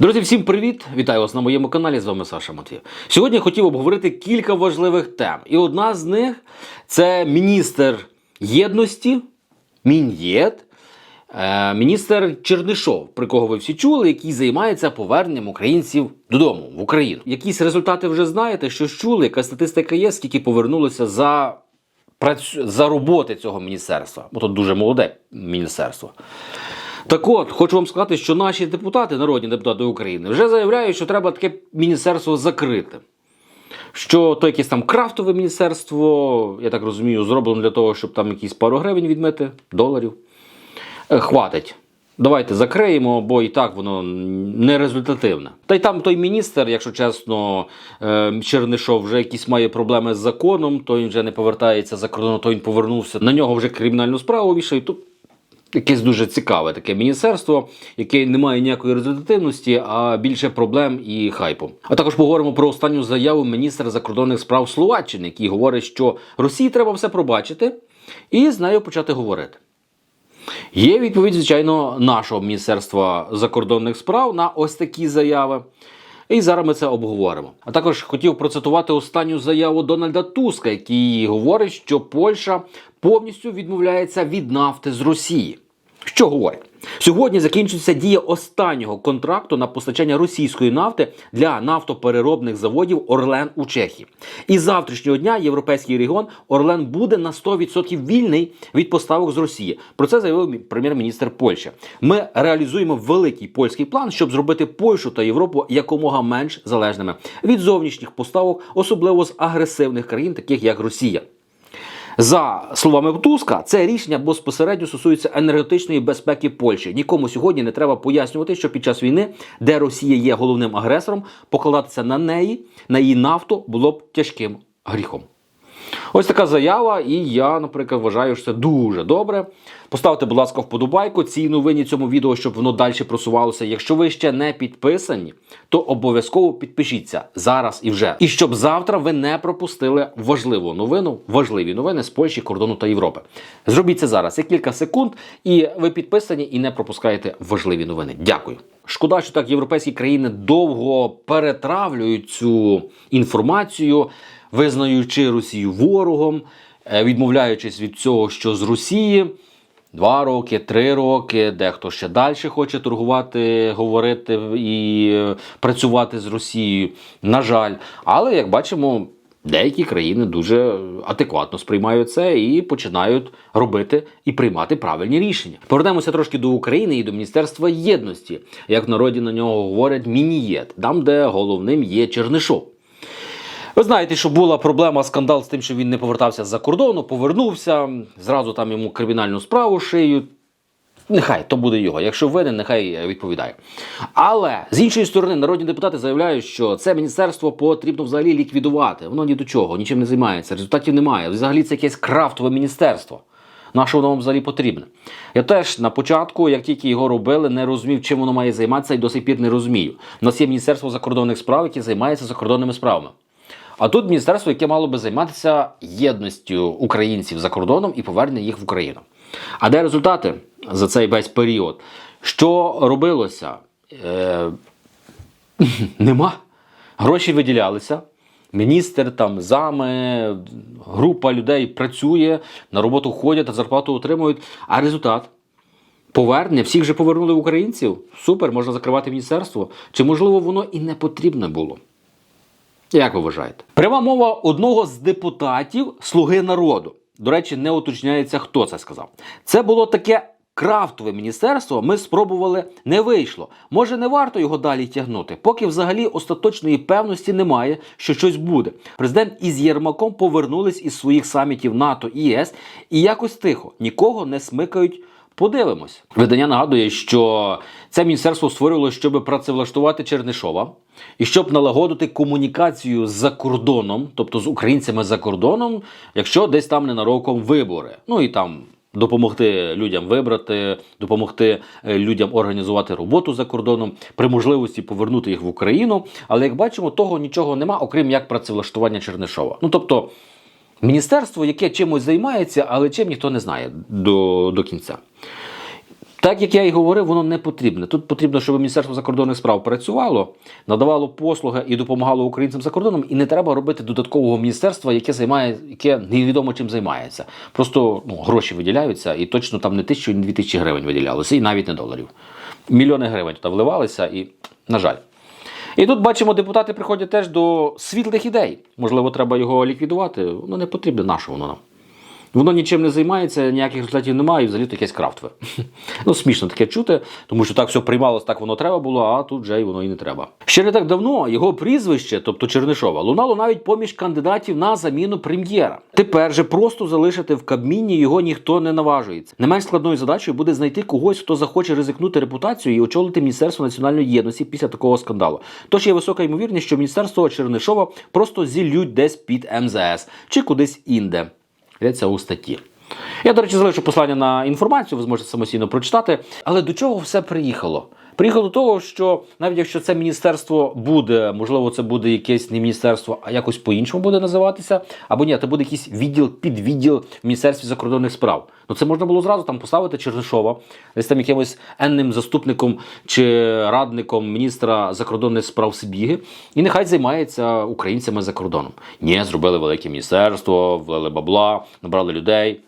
Друзі, всім привіт! Вітаю вас на моєму каналі. З вами Саша Матвій. Сьогодні я хотів обговорити кілька важливих тем. І одна з них це міністр єдності, Мін'єд, е, міністр Чернишов, про кого ви всі чули, який займається поверненням українців додому в Україну. Якісь результати вже знаєте, що чули, яка статистика є, скільки повернулося за, за роботи цього міністерства. Бо тут дуже молоде міністерство. Так от, хочу вам сказати, що наші депутати, народні депутати України, вже заявляють, що треба таке міністерство закрити. Що то якесь там крафтове міністерство, я так розумію, зроблено для того, щоб там якісь пару гривень відмити, доларів. Е, Хватить. Давайте закриємо, бо і так воно не результативне. Та й там той міністр, якщо чесно, е, Чернишов вже якісь має проблеми з законом, то він вже не повертається за кордон, то він повернувся. На нього вже кримінальну справу вішають. Тут якесь дуже цікаве таке міністерство, яке не має ніякої результативності, а більше проблем і хайпу. А також поговоримо про останню заяву міністра закордонних справ Словаччини, який говорить, що Росії треба все пробачити і з нею почати говорити. Є відповідь, звичайно, нашого Міністерства закордонних справ на ось такі заяви. І зараз ми це обговоримо. А також хотів процитувати останню заяву Дональда Туска, який говорить, що Польща повністю відмовляється від нафти з Росії. Що говорить? Сьогодні закінчується дія останнього контракту на постачання російської нафти для нафтопереробних заводів Орлен у Чехії. І з завтрашнього дня європейський регіон Орлен буде на 100% вільний від поставок з Росії. Про це заявив прем'єр-міністр Польщі. Ми реалізуємо великий польський план, щоб зробити Польщу та Європу якомога менш залежними від зовнішніх поставок, особливо з агресивних країн, таких як Росія. За словами Туска, це рішення безпосередньо стосується енергетичної безпеки Польщі. Нікому сьогодні не треба пояснювати, що під час війни, де Росія є головним агресором, покладатися на неї, на її нафту було б тяжким гріхом. Ось така заява, і я, наприклад, вважаю, що це дуже добре. Поставте, будь ласка, вподобайку цій новині цьому відео, щоб воно далі просувалося. Якщо ви ще не підписані, то обов'язково підпишіться зараз і вже. І щоб завтра ви не пропустили важливу новину, важливі новини з Польщі, кордону та Європи. Зробіть це зараз. Є кілька секунд, і ви підписані і не пропускаєте важливі новини. Дякую. Шкода, що так європейські країни довго перетравлюють цю інформацію, визнаючи Росію ворогом, е, відмовляючись від цього, що з Росії. Два роки, три роки, дехто ще далі хоче торгувати, говорити і е, працювати з Росією. На жаль, але як бачимо, деякі країни дуже адекватно сприймають це і починають робити і приймати правильні рішення. Повернемося трошки до України і до Міністерства єдності, як в народі на нього говорять мінієд, там, де головним є Чернишов. Ви знаєте, що була проблема, скандал з тим, що він не повертався з-за кордону, повернувся, зразу там йому кримінальну справу шиють. Нехай то буде його. Якщо винен, нехай відповідає. Але з іншої сторони, народні депутати заявляють, що це міністерство потрібно взагалі ліквідувати. Воно ні до чого, нічим не займається, результатів немає. Взагалі це якесь крафтове міністерство. На що воно вам взагалі потрібне? Я теж на початку, як тільки його робили, не розумів, чим воно має займатися, і до сих пір не розумію. У нас є Міністерство закордонних справ, яке займається закордонними справами. А тут міністерство, яке мало би займатися єдністю українців за кордоном і повернення їх в Україну. А де результати за цей весь період? Що робилося? Е, нема. Гроші виділялися. Міністр, там, зами, група людей працює, на роботу ходять, зарплату отримують. А результат? Повернення, всіх же повернули українців. Супер, можна закривати міністерство. Чи можливо воно і не потрібне було? Як ви вважаєте? Пряма мова одного з депутатів Слуги народу. До речі, не уточняється, хто це сказав. Це було таке крафтове міністерство. Ми спробували, не вийшло. Може, не варто його далі тягнути, поки взагалі остаточної певності немає, що щось буде. Президент із Єрмаком повернулись із своїх самітів НАТО і ЄС і якось тихо, нікого не смикають. Подивимось. Видання нагадує, що це міністерство створювалося, щоб працевлаштувати Чернишова і щоб налагодити комунікацію з-за кордоном, тобто з українцями за кордоном, якщо десь там ненароком вибори. Ну і там допомогти людям вибрати, допомогти е, людям організувати роботу за кордоном, при можливості повернути їх в Україну. Але як бачимо, того нічого нема, окрім як працевлаштування Чернишова. Ну тобто. Міністерство, яке чимось займається, але чим ніхто не знає до, до кінця. Так як я і говорив, воно не потрібне. Тут потрібно, щоб Міністерство закордонних справ працювало, надавало послуги і допомагало українцям за кордоном, і не треба робити додаткового міністерства, яке займає, яке невідомо чим займається. Просто ну, гроші виділяються, і точно там не тисячу, не дві тисячі гривень виділялося, і навіть не доларів. Мільйони гривень туди вливалися, і, на жаль. І тут бачимо, депутати приходять теж до світлих ідей. Можливо, треба його ліквідувати. Ну не потрібно, на що воно нам. Воно нічим не займається, ніяких результатів немає, і взагалі то якесь крафтове. Ну, смішно таке чути, тому що так все приймалось, так воно треба було, а тут вже й воно і не треба. Ще не так давно його прізвище, тобто Чернишова, лунало навіть поміж кандидатів на заміну прем'єра. Тепер же просто залишити в Кабміні його ніхто не наважується. Не менш складною задачею буде знайти когось, хто захоче ризикнути репутацію і очолити Міністерство національної єдності після такого скандалу. Тож є висока ймовірність, що міністерство Чернишова просто зіллють десь під МЗС чи кудись інде. Йдеться у статті. Я, до речі, залишу послання на інформацію, ви зможете самостійно прочитати. Але до чого все приїхало? Приїхало до того, що навіть якщо це міністерство буде, можливо, це буде якесь не міністерство, а якось по-іншому буде називатися, або ні, це буде якийсь відділ, підвідділ в Міністерстві закордонних справ. Ну це можна було зразу там поставити Чернишова, десь там якимось енним заступником чи радником міністра закордонних справ Сибіги, і нехай займається українцями за кордоном. Ні, зробили велике міністерство, влили бабла, набрали людей.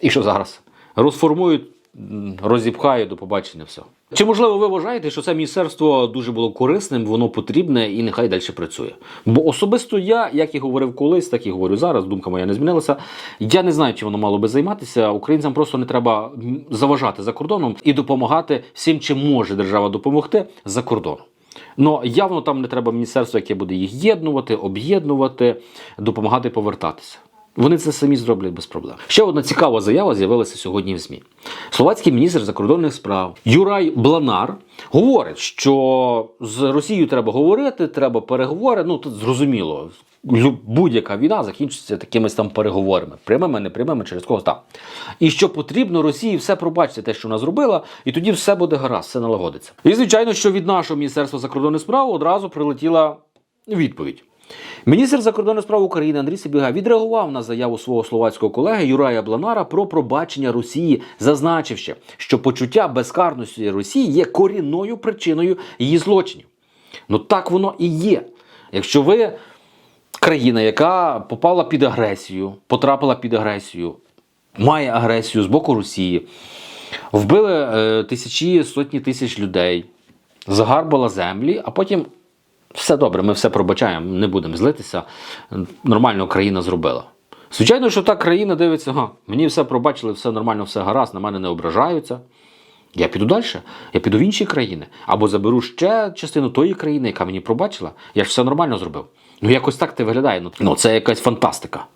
І що зараз? Розформують, м, розіпхають до побачення все. Чи можливо ви вважаєте, що це міністерство дуже було корисним, воно потрібне і нехай далі працює? Бо особисто я, як і говорив колись, так і говорю зараз, думка моя не змінилася. Я не знаю, чи воно мало би займатися. Українцям просто не треба заважати за кордоном і допомагати всім, чим може держава допомогти за кордоном. Ну явно там не треба міністерство, яке буде їх єднувати, об'єднувати, допомагати повертатися. Вони це самі зроблять без проблем. Ще одна цікава заява з'явилася сьогодні в ЗМІ. Словацький міністр закордонних справ Юрай Бланар говорить, що з Росією треба говорити, треба переговори. Ну тут зрозуміло, будь-яка війна закінчиться такими там переговорами, прямими, непрямими, через когось там. І що потрібно Росії все пробачити те, що вона зробила, і тоді все буде гаразд, все налагодиться. І звичайно, що від нашого міністерства закордонних справ одразу прилетіла відповідь. Міністр закордонних справ України Андрій Сибіга відреагував на заяву свого словацького колеги Юрая Бланара про пробачення Росії, зазначивши, що почуття безкарності Росії є корінною причиною її злочинів. Ну так воно і є. Якщо ви країна, яка попала під агресію, потрапила під агресію, має агресію з боку Росії, вбили е, тисячі, сотні тисяч людей, загарбала землі, а потім все добре, ми все пробачаємо, не будемо злитися. Нормально країна зробила. Звичайно, що та країна дивиться, ага, мені все пробачили, все нормально, все гаразд, на мене не ображаються. Я піду далі, я піду в інші країни. Або заберу ще частину тої країни, яка мені пробачила. Я ж все нормально зробив. Ну якось так це виглядає. Ну, Ну, це якась фантастика.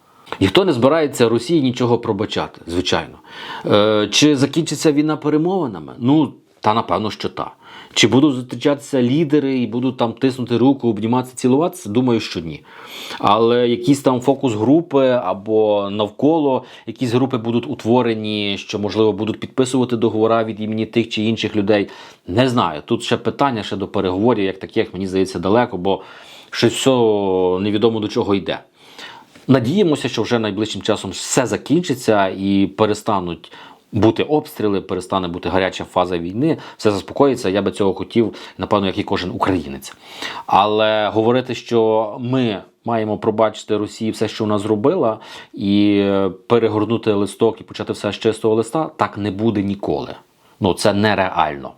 Ніхто не збирається Росії нічого пробачати, звичайно. Е, чи закінчиться війна перемовинами? Ну, та напевно, що та. Чи будуть зустрічатися лідери і будуть там тиснути руку, обніматися, цілуватися? Думаю, що ні. Але якісь там фокус-групи або навколо якісь групи будуть утворені, що можливо будуть підписувати договори від імені тих чи інших людей. Не знаю. Тут ще питання ще до переговорів, як таких, мені здається, далеко, бо щось все невідомо до чого йде. Надіємося, що вже найближчим часом все закінчиться і перестануть бути обстріли, перестане бути гаряча фаза війни, все заспокоїться. Я би цього хотів, напевно, як і кожен українець. Але говорити, що ми маємо пробачити Росії все, що вона зробила, і перегорнути листок і почати все з чистого листа, так не буде ніколи. Ну це нереально.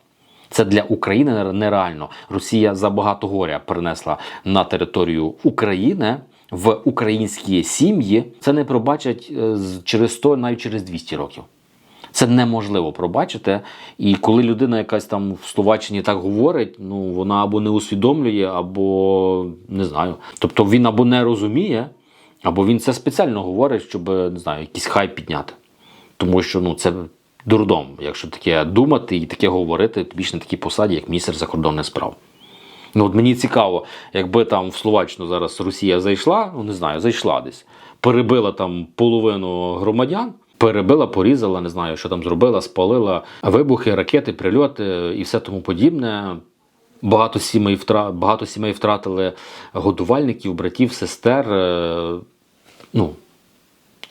Це для України нереально. Росія забагато горя принесла на територію України в українські сім'ї. Це не пробачать е, через 100, навіть через 200 років. Це неможливо пробачити. І коли людина якась там в Словаччині так говорить, ну вона або не усвідомлює, або не знаю. Тобто він або не розуміє, або він це спеціально говорить, щоб не знаю, якийсь хайп підняти. Тому що ну це дурдом, якщо таке думати і таке говорити, тобі ж на такій посаді, як міністр закордонних справ. Ну от мені цікаво, якби там в Словаччину зараз Росія зайшла, ну не знаю, зайшла десь, перебила там половину громадян, перебила, порізала, не знаю, що там зробила, спалила вибухи, ракети, прильоти і все тому подібне. Багато сімей, втра... Багато сімей втратили годувальників, братів, сестер. е, Ну,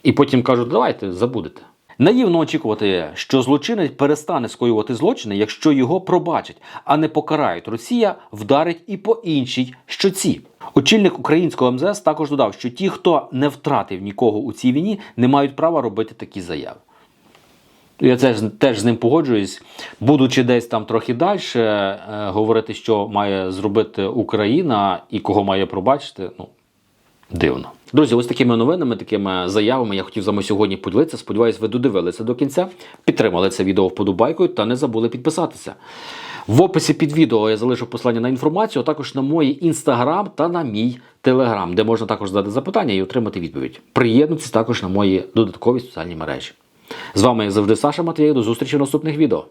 і потім кажуть, давайте забудете. Наївно очікувати, що злочинець перестане скоювати злочини, якщо його пробачать, а не покарають. Росія вдарить і по іншій щоці. Очільник українського МЗС також додав, що ті, хто не втратив нікого у цій війні, не мають права робити такі заяви. Я теж, теж з ним погоджуюсь, будучи десь там трохи далі, е, говорити, що має зробити Україна і кого має пробачити, ну дивно. Друзі, ось такими новинами, такими заявами я хотів з вами сьогодні поділитися. Сподіваюсь, ви додивилися до кінця, підтримали це відео вподобайкою та не забули підписатися. В описі під відео я залишу посилання на інформацію, а також на мій інстаграм та на мій телеграм, де можна також задати запитання і отримати відповідь. Приєднуйтесь також на мої додаткові соціальні мережі. З вами, як завжди, Саша Матвєєв. До зустрічі в наступних відео.